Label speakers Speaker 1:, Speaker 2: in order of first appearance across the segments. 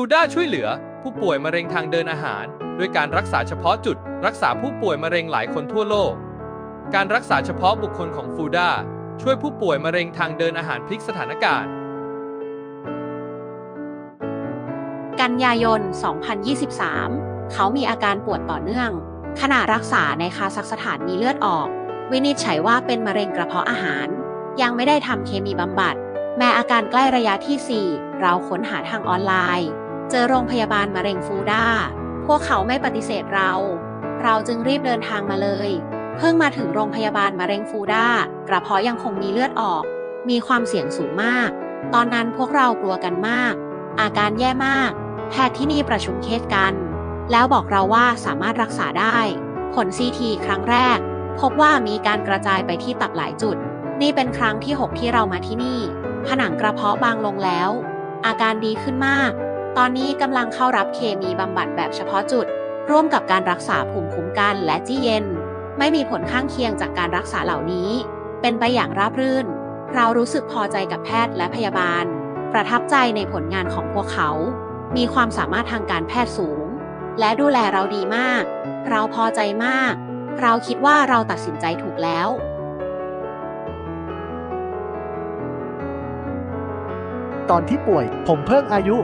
Speaker 1: ฟูด้าช่วยเหลือ ผู้ป่วยมะเร็งทางเดินอาหาร ด้วยการรักษาเฉพาะจุด รักษาผู้ป่วยมะเร็งหลายคนทั่วโลก การรักษาเฉพาะบุคคลของฟูด้าช่วยผู้ป่วยมะเร็งทางเดินอาหารพลิกสถานการณ์
Speaker 2: กันยายน 2023 เขามีอาการปวดต่อเนื่อง ขณะรักษาในคาซัคสถานมีเลือดออก วินิจฉัยว่าเป็นมะเร็งกระเพาะอาหาร ยังไม่ได้ทำเคมีบำบัด แม้อาการใกล้ระยะที่ 4 เราค้นหาทางออนไลน์ เจอโรงพยาบาลมะเร็งฟูด้า พวกเขาไม่ปฏิเสธเรา เราจึงรีบเดินทางมาเลย เพิ่งมาถึงโรงพยาบาลมะเร็งฟูด้ากระเพาะยังคงมีเลือดออก มีความเสี่ยงสูงมาก ตอนนั้นพวกเรากลัวกันมาก อาการแย่มาก แพทย์ที่นี่ประชุมเคสกัน แล้วบอกเราว่าสามารถรักษาได้ ผลซีทีครั้งแรก พบว่ามีการกระจายไปที่ตับหลายจุด นี่เป็นครั้งที่ 6 ที่เรามาที่นี่ ผนังกระเพาะบางลงแล้ว อาการดีขึ้นมาก ตอนนี้กำลังเข้ารับเคมีบำบัดแบบเฉพาะจุด ร่วมกับการรักษาภูมิคุ้มกันและจี้เย็น ไม่มีผลข้างเคียงจากการรักษาเหล่านี้ เป็นไปอย่างราบรื่น เรารู้สึกพอใจกับแพทย์และพยาบาล ประทับใจในผลงานของพวกเขา มีความสามารถทางการแพทย์สูง และดูแลเราดีมาก เราพอใจมาก เราคิดว่าเราตัดสินใจถูกแล้ว
Speaker 3: ตอนที่ป่วย ผมเพิ่งอายุ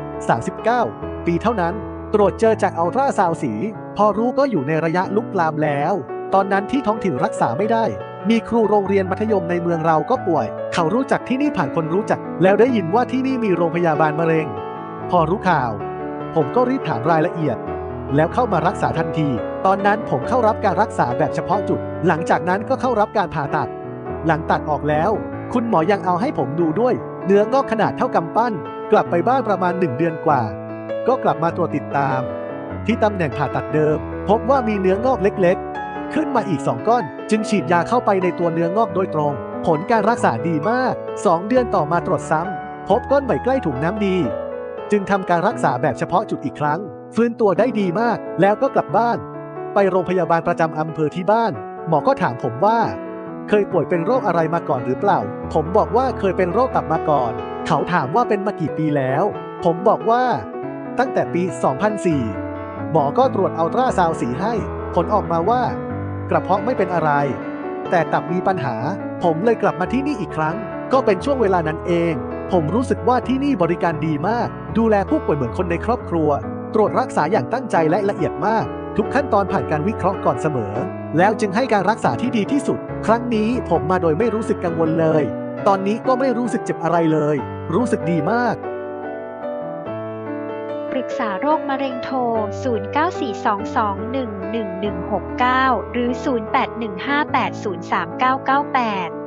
Speaker 3: 39 ปีเท่านั้น ตรวจเจอจากอัลตราซาวสี พอรู้ก็อยู่ในระยะลุกลามแล้ว ตอนนั้นที่ท้องถิ่นรักษาไม่ได้ มีครูโรงเรียนมัธยมในเมืองเราก็ป่วย เขารู้จักที่นี่ผ่านคนรู้จัก แล้วได้ยินว่าที่นี่มีโรงพยาบาลมะเร็ง พอรู้ข่าว ผมก็รีบถามรายละเอียด แล้วเข้ามารักษาทันที ตอนนั้นผมเข้ารับการรักษาแบบเฉพาะจุด หลังจากนั้นก็เข้ารับการผ่าตัด หลังตัดออกแล้ว คุณหมอยังเอาให้ผมดูด้วย เนื้องอกขนาดเท่ากำปั้น กลับไปบ้านประมาณ 1 เดือนกว่า ก็กลับมาตรวจติดตาม ที่ตำแหน่งผ่าตัดเดิม พบว่ามีเนื้องอกเล็กๆ ขึ้นมาอีก 2 ก้อน จึงฉีดยาเข้าไปในตัวเนื้องอกโดยตรง ผลการรักษาดีมาก 2 เดือนต่อมาตรวจซ้ำพบก้อนใหม่ใกล้ถุงน้ำดี จึงทำการรักษาแบบเฉพาะจุดอีกครั้ง ฟื้นตัวได้ดีมากแล้วก็กลับบ้าน ไปโรงพยาบาลประจำอำเภอที่บ้าน หมอก็ถามผมว่า เคยป่วยเป็นโรคอะไรมาก่อนหรือเปล่า ผมบอกว่าเคยเป็นโรคตับมาก่อน เขาถามว่าเป็นมากี่ปีแล้ว ผมบอกว่า ตั้งแต่ปี 2004 หมอก็ตรวจอัลตราซาวสีให้ ผลออกมาว่า กระเพาะไม่เป็นอะไร แต่ตับมีปัญหา ผมเลยกลับมาที่นี่อีกครั้ง ก็เป็นช่วงเวลานั้นเอง ผมรู้สึกว่าที่นี่บริการดีมาก ดูแลผู้ป่วยเหมือนคนในครอบครัว ตรวจรักษาอย่างตั้งใจและละเอียดมาก ทุกขั้นตอนผ่านการวิเคราะห์ก่อนเสมอ แล้วจึงให้การรักษาที่ดีที่สุด ครั้งนี้ผมมาโดยไม่รู้สึกกังวลเลย ตอนนี้ก็ไม่รู้สึกเจ็บอะไรเลย รู้สึกดีมาก
Speaker 4: ปรึกษาโรคมะเร็งโทร 0942211169 หรือ 0815803998